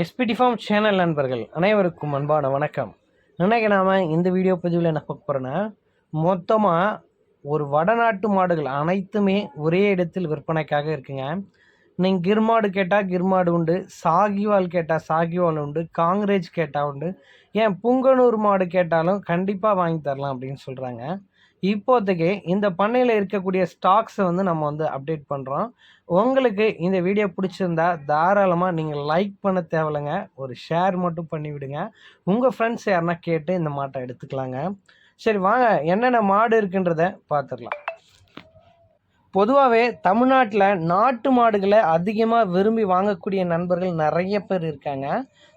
SPD form channel நண்பர்கள் அனைவருக்கும் அன்பான வணக்கம். இன்றைக்கி நாம் இந்த வீடியோ பதிவில் என்ன பார்க்க போகிறோன்னா மொத்தமாக ஒரு வடநாட்டு மாடுகள் அனைத்துமே ஒரே இடத்தில் விற்பனைக்காக இருக்குங்க. நீங்கள் கிர்மாடு கேட்டால் கிர்மாடு உண்டு சாகிவால் கேட்டால் சாகிவால் உண்டு காங்கிரேஜ் கேட்டால் உண்டு. ஏன் புங்கனூர் மாடு கேட்டாலும் கண்டிப்பாக வாங்கி தரலாம் அப்படின்னு சொல்கிறாங்க இப்போதைக்கு இந்த பண்ணையில் இருக்கக்கூடிய ஸ்டாக்ஸை வந்து நம்ம வந்து அப்டேட் பண்ணுறோம் உங்களுக்கு இந்த வீடியோ பிடிச்சிருந்தா தாராளமாக நீங்கள் லைக் பண்ண தேவையில்லைங்க. ஒரு ஷேர் மட்டும் பண்ணிவிடுங்க உங்கள் ஃப்ரெண்ட்ஸ் யாருன்னா கேட்டு இந்த மாட்டை எடுத்துக்கலாங்க. சரி வாங்க. என்னென்ன மாடு இருக்குன்றத பார்த்துடலாம் பொதுவாகவே தமிழ்நாட்டில் நாட்டு மாடுகளை அதிகமாக விரும்பி வாங்கக்கூடிய நண்பர்கள் நிறைய பேர் இருக்காங்க.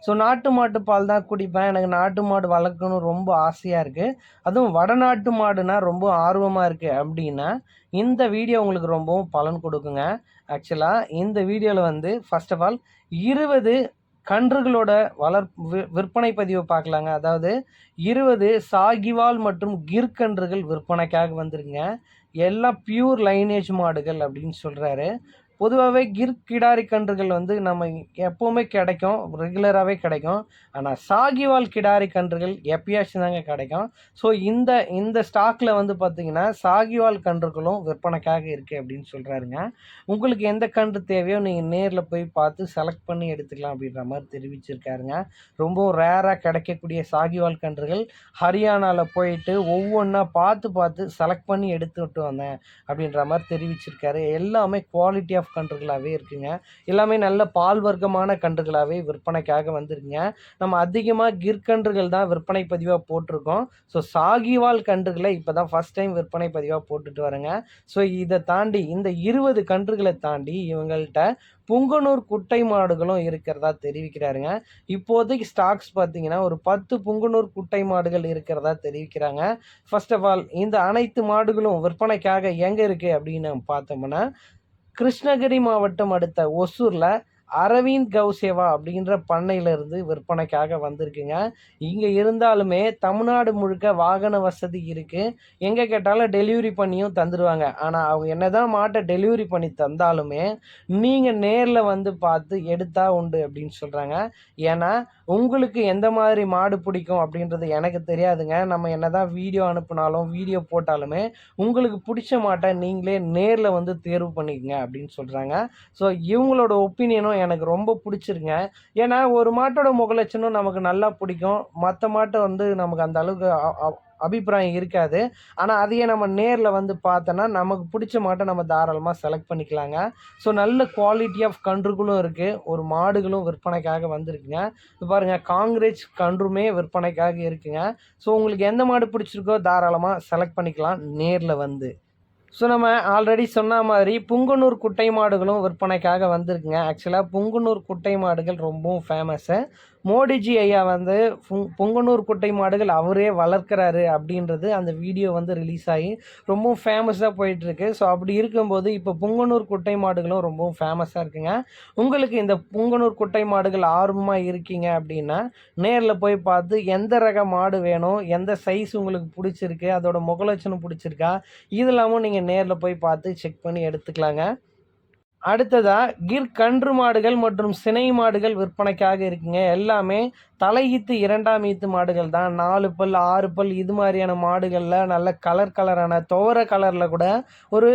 ஸோ நாட்டு மாட்டு பால் தான் குடிப்பேன். எனக்கு நாட்டு மாடு வளர்க்கணும் ரொம்ப ஆசையாக இருக்குது அதுவும் வடநாட்டு மாடுனா ரொம்ப ஆர்வமாக இருக்குது அப்படின்னா இந்த வீடியோ உங்களுக்கு ரொம்பவும் பலன் கொடுக்குங்க. ஆக்சுவலாக இந்த வீடியோவில் வந்து ஃபஸ்ட் ஆஃப் ஆல் இருபது கன்றுகளோட வளர் விற்பனை பதிவை பார்க்கலாங்க. அதாவது இருபது சாகிவால் மற்றும் கிர் கன்றுகள் விற்பனைக்காக வந்திருக்குங்க. எல்லாம் பியூர் லைனேஜ் மாடுகள் அப்படின்னு சொல்கிறாரு பொதுவாகவே கிர் கிடாரி கன்றுகள் வந்து நம்ம எப்போவுமே கிடைக்கும் ரெகுலராகவே கிடைக்கும். ஆனால் சாகிவால் கிடாரி கன்றுகள் எப்பயாச்சும் தாங்க கிடைக்கும். ஸோ இந்த இந்த ஸ்டாக்கில் வந்து பார்த்தீங்கன்னா சாகிவால் கன்றுகளும் விற்பனைக்காக இருக்குது அப்படின்னு சொல்கிறாருங்க உங்களுக்கு எந்த கன்று தேவையோ நீங்கள் நேரில் போய் பார்த்து செலக்ட் பண்ணி எடுத்துக்கலாம் அப்படின்ற மாதிரி தெரிவிச்சிருக்காருங்க. ரொம்ப ரேராக கிடைக்கக்கூடிய சாகிவால் கன்றுகள் ஹரியானாவில் போயிட்டு ஒவ்வொன்றா பார்த்து பார்த்து செலக்ட் பண்ணி எடுத்துட்டு வந்தேன் அப்படின்ற மாதிரி தெரிவிச்சிருக்காரு. எல்லாமே குவாலிட்டியாக ஆஃப் கன்றுகளாகவே இருக்குங்க. எல்லாமே நல்ல பால் வர்க்கமான கன்றுகளாகவே விற்பனைக்காக வந்துருங்க நம்ம அதிகமாக கிற்கன்றுகள் தான் விற்பனை பதிவாக போட்டிருக்கோம். ஸோ சாகிவால் கன்றுகளை இப்போ தான் ஃபஸ்ட் டைம் விற்பனை பதிவாக போட்டுட்டு வரேங்க ஸோ இதை தாண்டி இந்த இருபது கன்றுகளை தாண்டி இவங்கள்ட்ட புங்கனூர் குட்டை மாடுகளும் இருக்கிறதா தெரிவிக்கிறாருங்க. இப்போதைக்கு ஸ்டாக்ஸ் பார்த்தீங்கன்னா ஒரு பத்து புங்கனூர் குட்டை மாடுகள் இருக்கிறதா தெரிவிக்கிறாங்க. ஃபர்ஸ்ட் ஆஃப் ஆல் இந்த அனைத்து மாடுகளும் விற்பனைக்காக எங்கே இருக்குது அப்படின்னு பார்த்தோம்னா கிருஷ்ணகிரி மாவட்டம் அடுத்த ஒசூரில் அரவிந்த் கௌசேவா அப்படின்ற பண்ணையிலிருந்து விற்பனைக்காக வந்திருக்குங்க. இங்கே இருந்தாலுமே தமிழ்நாடு முழுக்க வாகன வசதி இருக்குது எங்கே கேட்டாலும் டெலிவரி பண்ணியும் தந்துடுவாங்க ஆனால் அவங்க என்ன தான் மாட்டை டெலிவரி பண்ணி தந்தாலுமே நீங்கள் நேரில் வந்து பார்த்து எடுத்தா உண்டு அப்படின்னு சொல்கிறாங்க ஏன்னா உங்களுக்கு எந்த மாதிரி மாடு பிடிக்கும் அப்படின்றது எனக்கு தெரியாதுங்க. நம்ம என்னதான் வீடியோ அனுப்புனாலும் வீடியோ போட்டாலுமே உங்களுக்கு பிடிச்ச மாட்டை நீங்களே நேரில் வந்து தேர்வு பண்ணிக்கங்க அப்படின்னு சொல்கிறாங்க ஸோ இவங்களோட ஒப்பீனியனும் எனக்கு ரொம்ப பிடிச்சிருங்க. ஏன்னா ஒரு மாட்டோட முகலட்சணம் நமக்கு நல்லா பிடிக்கும். மற்ற மாட்டை வந்து நமக்கு அந்த அளவுக்கு அ- அபிப்பிராயம் இருக்காது. ஆனால் அதையே நம்ம நேரில் வந்து பார்த்தோன்னா நமக்கு பிடிச்ச மாட்டை நம்ம தாராளமாக செலக்ட் பண்ணிக்கலாங்க. ஸோ நல்ல குவாலிட்டி ஆஃப் கன்றுகளும் இருக்குது ஒரு மாடுகளும் விற்பனைக்காக வந்திருக்குங்க. இப்போ பாருங்கள் காங்கிரேஜ் கன்றுமே விற்பனைக்காக இருக்குங்க. ஸோ உங்களுக்கு எந்த மாடு பிடிச்சிருக்கோ தாராளமாக செலக்ட் பண்ணிக்கலாம் நேரில் வந்து. ஸோ நம்ம ஆல்ரெடி சொன்ன மாதிரி புங்குனூர் குட்டை மாடுகளும் விற்பனைக்காக வந்திருக்குங்க. ஆக்சுவலாக புங்குனூர் குட்டை மாடுகள் ரொம்பவும் ஃபேமஸ்ஸு மோடிஜி ஐயா வந்து பொங்கனூர் குட்டை மாடுகள் அவரே வளர்க்குறாரு அப்படின்றது அந்த வீடியோ வந்து ரிலீஸ் ஆகி ரொம்பவும் ஃபேமஸாக போயிட்டுருக்கு. ஸோ அப்படி இருக்கும்போது இப்போ பொங்கனூர் குட்டை மாடுகளும் ரொம்பவும் ஃபேமஸாக இருக்குங்க. உங்களுக்கு இந்த புங்கனூர் குட்டை மாடுகள் ஆர்வமாக இருக்கீங்க அப்படின்னா நேரில் போய் பார்த்து எந்த ரக மாடு வேணும் எந்த சைஸ் உங்களுக்கு பிடிச்சிருக்கு அதோட முகலட்சணம் பிடிச்சிருக்கா இது இல்லாமல் நீங்கள் நேரில் போய் பார்த்து செக் பண்ணி எடுத்துக்கலாங்க. அடுத்ததா கிர் கன்று மாடுகள் மற்றும் சினை மாடுகள் விற்பனைக்காக இருக்குங்க. எல்லாமே தலையீத்து இரண்டாம் ஈத்து மாடுகள் தான். நாலு பல் ஆறு பல் இது மாதிரியான மாடுகளில் நல்ல கலர் கலரான துவர கலரில் கூட ஒரு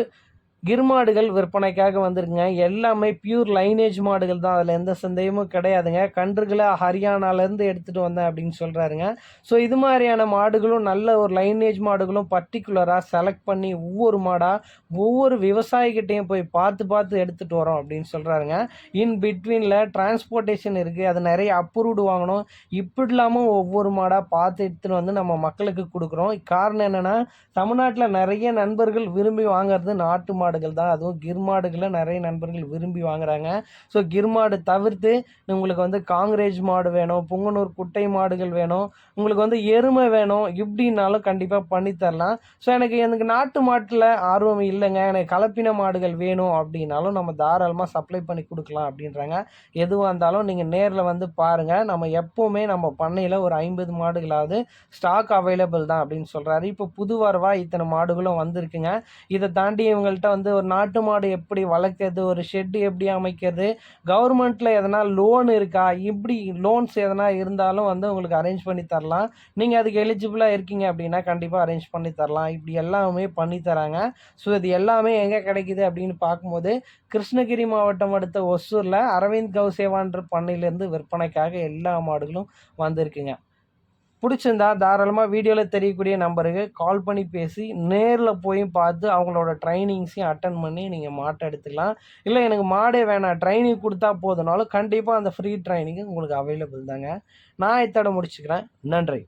கிர் மாடுகள் விற்பனைக்காக வந்திருக்குங்க. எல்லாமே பியூர் லைனேஜ் மாடுகள் தான். அதில் எந்த சந்தேகமும் கிடையாதுங்க. கன்றுகளை ஹரியானாலேருந்து எடுத்துகிட்டு வந்தேன் அப்படின்னு சொல்கிறாருங்க ஸோ இது மாதிரியான மாடுகளும் நல்ல ஒரு லைனேஜ் மாடுகளும் பர்டிகுலராக செலக்ட் பண்ணி ஒவ்வொரு மாடாக ஒவ்வொரு விவசாயிகிட்டையும் போய் பார்த்து பார்த்து எடுத்துகிட்டு வரோம் அப்படின்னு சொல்கிறாருங்க இன் பிட்வீனில் டிரான்ஸ்போர்ட்டேஷன் இருக்குது அது நிறைய அப்ரூவ்டு வாங்கணும். இப்படி இல்லாமல் ஒவ்வொரு மாடாக பார்த்து எடுத்துகிட்டு வந்து நம்ம மக்களுக்கு கொடுக்குறோம். காரணம் என்னென்னா தமிழ்நாட்டில் நிறைய நண்பர்கள் விரும்பி வாங்குறது நாட்டு மாடு மாடுகள் தான். அதுவும் கிர் மாடுகளை நிறைய நண்பர்கள் விரும்பி வாங்குறாங்க. ஸோ கிர் மாடு தவிர்த்து உங்களுக்கு வந்து காங்கிரேஜ் மாடு வேணும் புங்கனூர் குட்டை மாடுகள் வேணும் உங்களுக்கு வந்து எருமை வேணும் இப்படின்னாலும் கண்டிப்பாக பண்ணித்தரலாம் ஸோ எனக்கு எனக்கு நாட்டு மாட்டில் ஆர்வம் இல்லைங்க. எனக்கு கலப்பின மாடுகள் வேணும் அப்படின்னாலும் நம்ம தாராளமாக சப்ளை பண்ணி கொடுக்கலாம் அப்படின்றாங்க. எதுவாக இருந்தாலும் நீங்கள் நேரில் வந்து பாருங்கள் நம்ம எப்போவுமே நம்ம பண்ணையில் ஒரு ஐம்பது மாடுகளாவது ஸ்டாக் அவைலபிள் தான் அப்படின்னு சொல்கிறாரு இப்போ புது வரவா இத்தனை மாடுகளும் வந்திருக்குங்க. இதை தாண்டி இவங்கள்ட்ட வந்து வந்து ஒரு நாட்டு மாடு எப்படி வளர்க்குறது ஒரு ஷெட்டு எப்படி அமைக்கிறது கவர்மெண்ட்டில் எதனா லோன் இருக்கா இப்படி லோன்ஸ் எதனா இருந்தாலும் வந்து உங்களுக்கு அரேஞ்ச் பண்ணி தரலாம். நீங்கள் அதுக்கு எலிஜிபிளாக இருக்கீங்க அப்படின்னா கண்டிப்பாக அரேஞ்ச் பண்ணி தரலாம். இப்படி எல்லாமே பண்ணி தராங்க. ஸோ இது எல்லாமே எங்கே கிடைக்குது அப்படின்னு பார்க்கும்போது கிருஷ்ணகிரி மாவட்டம் அடுத்த ஒசூரில் அரவிந்த் கவுசேவான்ற பண்ணையிலேருந்து விற்பனைக்காக எல்லா மாடுகளும் வந்திருக்குங்க. பிடிச்சிருந்தா தாராளமாக வீடியோவில் தெரியக்கூடிய நம்பருக்கு கால் பண்ணி பேசி நேரில் போய் பார்த்து அவங்களோட ட்ரைனிங்ஸையும் அட்டன் பண்ணி நீங்கள் மாட்டை எடுத்துக்கலாம். இல்லை எனக்கு மாடே வேணாம். ட்ரைனிங் கொடுத்தா போதுனாலும் கண்டிப்பாக அந்த ஃப்ரீ ட்ரைனிங்கு உங்களுக்கு அவைலபிள் தாங்க. நான் இத்தோட முடிச்சுக்கிறேன். நன்றி.